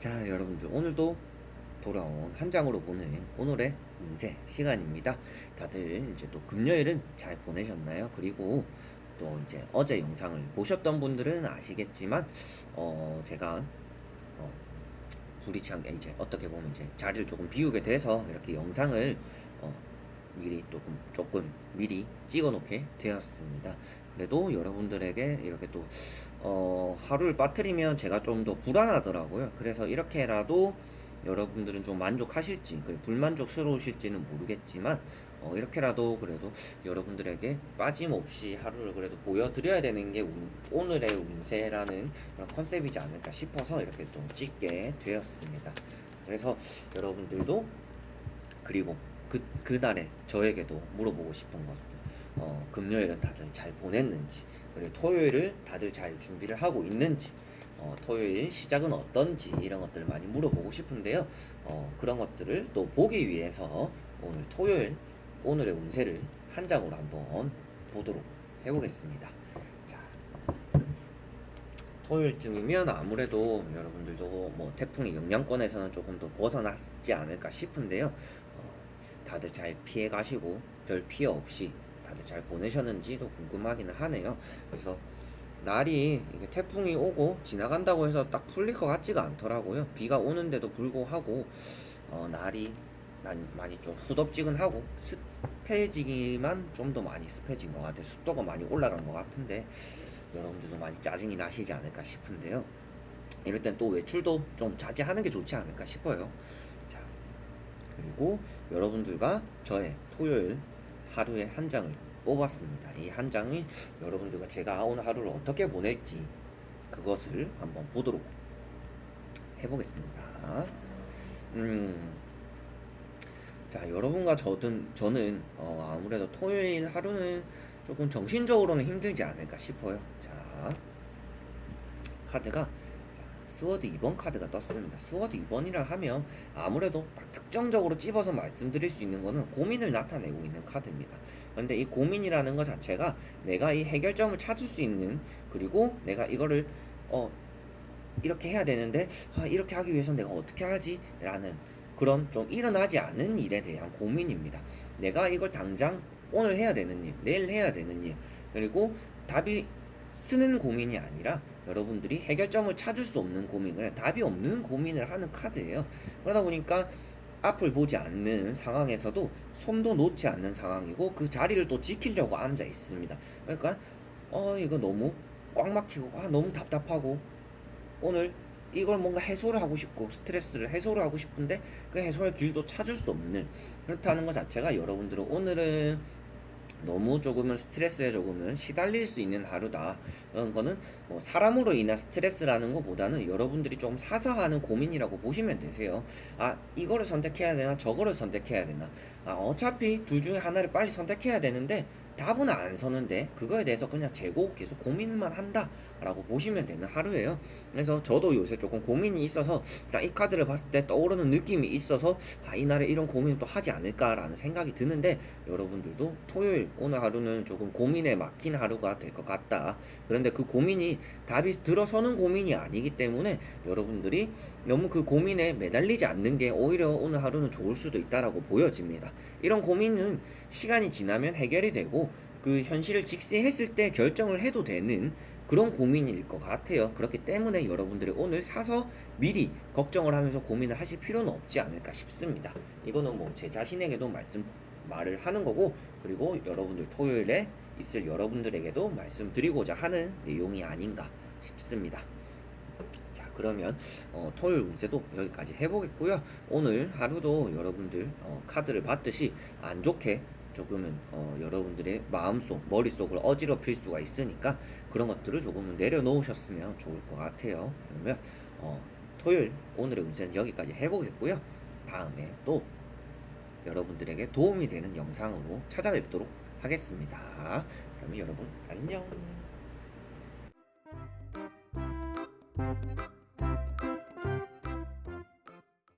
자, 여러분들 오늘도 돌아온 한 장으로 보는 오늘의 운세 시간입니다. 다들 이제 또 금요일은 잘 보내셨나요? 그리고 또 이제 어제 영상을 보셨던 분들은 아시겠지만 어 제가 어 불이치 않게 이제 어떻게 보면 이제 자리를 조금 비우게 돼서 이렇게 영상을 어 미리 조금 조금 미리 찍어 놓게 되었습니다. 그래도 여러분들에게 이렇게 또 어, 하루를 빠뜨리면 제가 좀 더 불안하더라고요. 그래서 이렇게라도 여러분들은 좀 만족하실지, 불만족스러우실지는 모르겠지만, 어, 이렇게라도 그래도 여러분들에게 빠짐없이 하루를 그래도 보여드려야 되는 게 운- 오늘의 운세라는 그런 컨셉이지 않을까 싶어서 이렇게 좀 찍게 되었습니다. 그래서 여러분들도 그리고 그, 그날에 저에게도 물어보고 싶은 것들, 어, 금요일은 다들 잘 보냈는지, 그리고 토요일을 다들 잘 준비를 하고 있는지, 어, 토요일 시작은 어떤지 이런 것들을 많이 물어보고 싶은데요. 어, 그런 것들을 또 보기 위해서 오늘 토요일 오늘의 운세를 한 장으로 한번 보도록 해보겠습니다. 자, 토요일쯤이면 아무래도 여러분들도 뭐 태풍의 영향권에서는 조금 더 벗어났지 않을까 싶은데요. 어, 다들 잘 피해 가시고 별 피해 없이 다들 잘 보내셨는지도 궁금하기는 하네요. 그래서 날이 태풍이 오고 지나간다고 해서 딱 풀릴 것 같지가 않더라고요. 비가 오는데도 불구하고 어, 날이 난 많이 좀 후덥지근하고 습해지기만 좀 더 많이 습해진 것 같아요. 습도가 많이 올라간 것 같은데 여러분들도 많이 짜증이 나시지 않을까 싶은데요. 이럴 땐 또 외출도 좀 자제하는 게 좋지 않을까 싶어요. 자, 그리고 여러분들과 저의 토요일 하루에 한 장을 뽑았습니다. 이 한 장이 여러분들과 제가 오늘 하루를 어떻게 보낼지 그것을 한번 보도록 해보겠습니다. 음, 자, 여러분과 저든, 저는 어, 아무래도 토요일 하루는 조금 정신적으로는 힘들지 않을까 싶어요. 자, 카드가 자, 스워드 2번 카드가 떴습니다. 스워드 2번이라 하면 아무래도 딱 특정적으로 찝어서 말씀드릴 수 있는 거는 고민을 나타내고 있는 카드입니다. 그런데 이 고민이라는 것 자체가 내가 이 해결점을 찾을 수 있는 그리고 내가 이거를 어 이렇게 해야 되는데 아, 이렇게 하기 위해서 내가 어떻게 하지? 라는 그런 좀 일어나지 않은 일에 대한 고민입니다. 내가 이걸 당장 오늘 해야 되는 일, 내일 해야 되는 일, 그리고 답이 쓰는 고민이 아니라 여러분들이 해결점을 찾을 수 없는 고민, 그냥 답이 없는 고민을 하는 카드예요. 그러다 보니까 앞을 보지 않는 상황에서도 손도 놓지 않는 상황이고 그 자리를 또 지키려고 앉아 있습니다. 그러니까 어 이거 너무 꽉 막히고 아 너무 답답하고 오늘 이걸 뭔가 해소를 하고 싶고 스트레스를 해소를 하고 싶은데 그 해소할 길도 찾을 수 없는 그렇다는 것 자체가 여러분들은 오늘은 너무 조금은 스트레스에 조금은 시달릴 수 있는 하루다. 그런 거는 뭐 사람으로 인한 스트레스라는 것보다는 여러분들이 좀 사서 하는 고민이라고 보시면 되세요. 아, 이거를 선택해야 되나, 저거를 선택해야 되나. 아, 어차피 둘 중에 하나를 빨리 선택해야 되는데 답은 안 서는데 그거에 대해서 그냥 재고 계속 고민만 한다라고 보시면 되는 하루예요. 그래서 저도 요새 조금 고민이 있어서 딱이 카드를 봤을 때 떠오르는 느낌이 있어서 아, 이날에 이런 고민을 또 하지 않을까라는 생각이 드는데 여러분들도 토요일 오늘 하루는 조금 고민에 막힌 하루가 될 것 같다. 그런데 그 고민이 답이 들어서는 고민이 아니기 때문에 여러분들이 너무 그 고민에 매달리지 않는 게 오히려 오늘 하루는 좋을 수도 있다라고 보여집니다. 이런 고민은 시간이 지나면 해결이 되고 그 현실을 직시했을 때 결정을 해도 되는 그런 고민일 것 같아요. 그렇기 때문에 여러분들이 오늘 사서 미리 걱정을 하면서 고민을 하실 필요는 없지 않을까 싶습니다. 이거는 뭐 제 자신에게도 말씀 말을 하는 거고 그리고 여러분들 토요일에 있을 여러분들에게도 말씀드리고자 하는 내용이 아닌가 싶습니다. 자 그러면 어, 토요일 운세도 여기까지 해보겠고요. 오늘 하루도 여러분들 어, 카드를 봤듯이 안 좋게 조금은 어, 여러분들의 마음속 머릿속을 어지럽힐 수가 있으니까 그런 것들을 조금은 내려놓으셨으면 좋을 것 같아요. 그러면 어, 토요일 오늘의 운세는 여기까지 해보겠고요. 다음에 또 여러분들에게 도움이 되는 영상으로 찾아뵙도록 하겠습니다. 그러면 여러분 안녕.